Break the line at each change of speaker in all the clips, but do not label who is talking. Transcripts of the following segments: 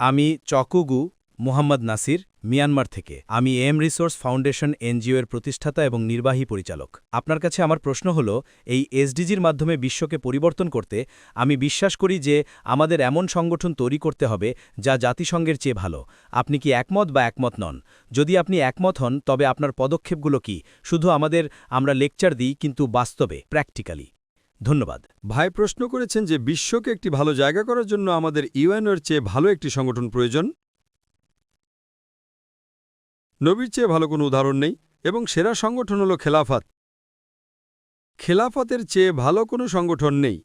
আমি চকুগু মুহাম্মদ নাসির, মিয়ানমার থেকে। আমি এম রিসোর্স ফাউন্ডেশন এনজিও এর প্রতিষ্ঠাতা এবং নির্বাহী পরিচালক। আপনার কাছে আমার প্রশ্ন হল, এই এসডিজির মাধ্যমে বিশ্বকে পরিবর্তন করতে আমি বিশ্বাস করি যে আমাদের এমন সংগঠন তৈরি করতে হবে যা জাতিসংঘের চেয়ে ভালো। আপনি কি একমত বা একমত নন? যদি আপনি একমত হন, তবে আপনার পদক্ষেপগুলো কি? শুধু আমাদের আমরা লেকচার দিই, কিন্তু বাস্তবে, প্র্যাকটিক্যালি। ধন্যবাদ।
ভাই প্রশ্ন করেছেন যে বিশ্বকে একটি ভালো জায়গা করার জন্য আমাদের ইউএনওর চেয়ে ভালো একটি সংগঠন প্রয়োজন। নবীর চেয়ে ভালো কোনো উদাহরণ নেই এবং সেরা সংগঠন হল খেলাফাত। খেলাফাতের চেয়ে ভালো কোনো সংগঠন নেই।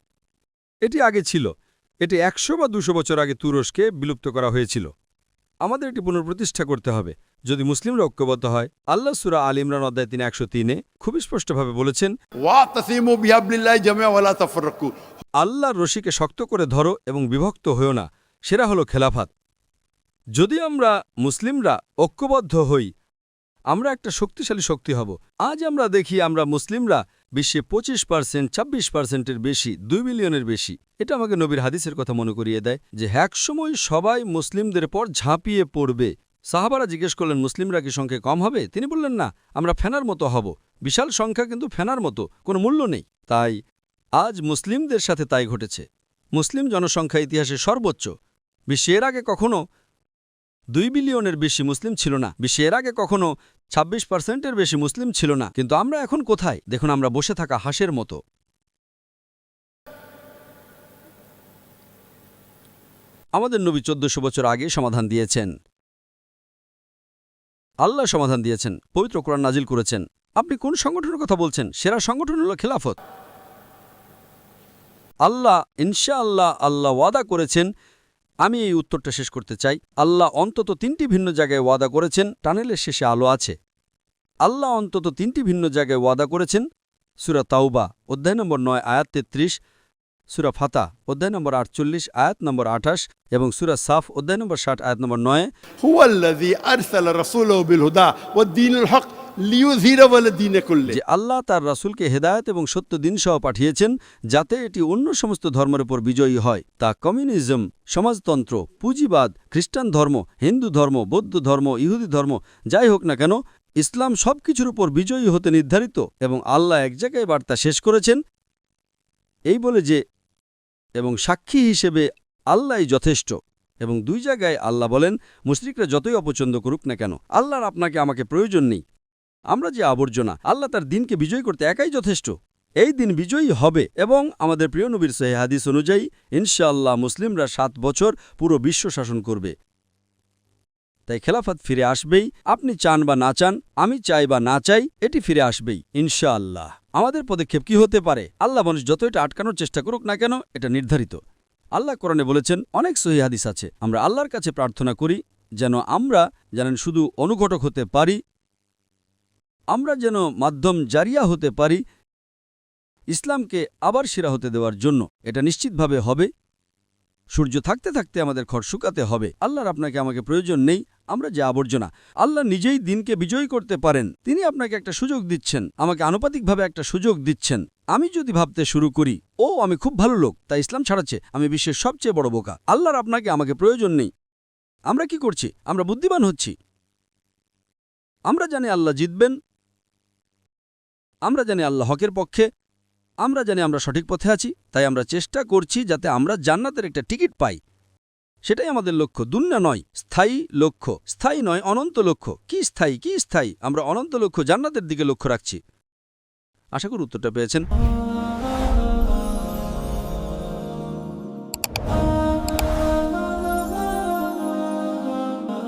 এটি আগে ছিল। এটি একশো বা দুশো বছর আগে তুরস্কে বিলুপ্ত করা হয়েছিল। আমাদের এটি পুনঃপ্রতিষ্ঠা করতে হবে। যদি মুসলিমরা ঐক্যবদ্ধ হয় আল্লাহ সুরা আল ইমরান অধ্যায় তিনি একশো তিনে খুবই স্পষ্টভাবে বলেছেন আল্লাহ রশিকে শক্ত করে ধরো এবং বিভক্ত হও না সেরা হলো খেলাফাত। যদি আমরা মুসলিমরা ঐক্যবদ্ধ হই আমরা একটা শক্তিশালী শক্তি হব। আজ আমরা দেখি আমরা মুসলিমরা বিশ্বে পঁচিশ পার্সেন্ট ছাব্বিশ পার্সেন্টের বেশি, দুই মিলিয়নের বেশি। এটা আমাকে নবীর হাদিসের কথা মনে করিয়ে দেয় যে একসময় সবাই মুসলিমদের পর ঝাঁপিয়ে পড়বে। সাহাবারা জিজ্ঞেস করলেন, মুসলিমরা কি সংখ্যা কম হবে? তিনি বললেন, না, আমরা ফেনার মতো হব। বিশাল সংখ্যা কিন্তু ফেনার মতো, কোনো মূল্য নেই। তাই আজ মুসলিমদের সাথে তাই ঘটেছে। মুসলিম জনসংখ্যা ইতিহাসে সর্বোচ্চ। বিশ্বের আগে কখনো দুই বিলিয়নের বেশি মুসলিম ছিল না। বিশ্বের আগে কখনো ২৬ পার্সেন্টের বেশি মুসলিম ছিল না। কিন্তু আমরা এখন কোথায়? দেখুন, আমরা বসে থাকা হাঁসের মতো। আমাদের নবী চোদ্দশো বছর আগে সমাধান দিয়েছেন। আল্লাহ সমাধান দিয়েছেন, পবিত্র কোরআন নাজিল করেছেন। আপনি কোন সংগঠনের কথা বলছেন? সেরা সংগঠন হল খেলাফত। আল্লাহ ইনশা আল্লাহ আল্লাহ ওয়াদা করেছেন আমি এই উত্তরটা শেষ করতে চাই। আল্লাহ অন্তত তিনটি ভিন্ন জায়গায় ওয়াদা করেছেন, টানেলের শেষে আলো আছে। আল্লাহ অন্তত তিনটি ভিন্ন জায়গায় ওয়াদা করেছেন, সুরা তাওবা, অধ্যায় নম্বর নয়, আয়াত তেত্রিশ, সুরা ফাতা, অধ্যায় নম্বর আটচল্লিশ, আয়াত নম্বর আঠাশ এবং সুরা সাফ, অধ্যায় নম্বর ষাট, আয়াত নম্বর নয়। যে আল্লাহ তার রাসুলকে হেদায়ত এবং সত্য দিন সহ পাঠিয়েছেন, যাতে এটি অন্য সমস্ত ধর্মের উপর বিজয়ী হয়। তা কমিউনিজম, সমাজতন্ত্র, পুঁজিবাদ, খ্রিস্টান ধর্ম, হিন্দু ধর্ম, বৌদ্ধ ধর্ম, ইহুদি ধর্ম, যাই হোক না কেন, ইসলাম সব কিছুর উপর বিজয়ী হতে নির্ধারিত এবং আল্লাহ এক জায়গায় বার্তা শেষ করেছেন, এই বলে যে, এবং সাক্ষী হিসেবে আল্লাহই যথেষ্ট। এবং দুই জায়গায় আল্লাহ বলেন, মুশরিকরা যতই অপছন্দ করুক না কেন, আল্লাহর আপনাকে আমাকে প্রয়োজন নেই। আমরা যে আবর্জনা, আল্লাহ তার দিনকে বিজয় করতে একাই যথেষ্ট। এই দিন বিজয়ী হবে এবং আমাদের প্রিয় নবীর হাদিস অনুযায়ী, ইনশাআল্লাহ মুসলিমরা সাত বছর পুরো বিশ্ব শাসন করবে। তাই খেলাফত ফিরে আসবেই, আপনি চান বা না চান, আমি চাই বা না চাই, এটি ফিরে আসবেই, ইনশাআল্লাহ। আমাদের পদক্ষেপ কি হতে পারে? আল্লাহ মানুষ যত এটা আটকানোর চেষ্টা করুক না কেন, এটা নির্ধারিত। আল্লাহ কোরআনে বলেছেন, অনেক হাদিস আছে, আমরা আল্লাহর কাছে প্রার্থনা করি, যেন আমরা, জানেন, শুধু অনুঘটক হতে পারি আমরা যেন মাধ্যম জারিয়া হতে পারি, ইসলামকে আবার সেরা হতে দেওয়ার জন্য। এটা নিশ্চিতভাবে হবে। সূর্য থাকতে থাকতে আমাদের খড় শুকাতে হবে। আল্লাহর আপনাকে আমাকে প্রয়োজন নেই, আমরা যে আবর্জনা। আল্লাহ নিজেই দিনকে বিজয়ী করতে পারেন। তিনি আপনাকে একটা সুযোগ দিচ্ছেন, আমাকে আনুপাতিকভাবে একটা সুযোগ দিচ্ছেন। আমি যদি ভাবতে শুরু করি, ও, আমি খুব ভালো লোক, তাই ইসলাম ছাড়াচ্ছে, আমি বিশ্বের সবচেয়ে বড় বোকা। আল্লাহর আপনাকে আমাকে প্রয়োজন নেই। আমরা কি করছি? আমরা বুদ্ধিমান হচ্ছি। আমরা জানি আল্লাহ জিতবেন আমরা জানি আল্লাহ হকের পক্ষে, আমরা জানি আমরা সঠিক পথে আছি, তাই আমরা চেষ্টা করছি যাতে আমরা জান্নাতের একটা টিকিট পাই। সেটাই আমাদের লক্ষ্য। দুনিয়া নয়, স্থায়ী লক্ষ্য। স্থায়ী নয়, অনন্ত লক্ষ্য। কি স্থায়ী কি স্থায়ী? আমরা অনন্ত লক্ষ্য জান্নাতের দিকে লক্ষ্য রাখছি। আশা করি উত্তরটা পেয়েছেন।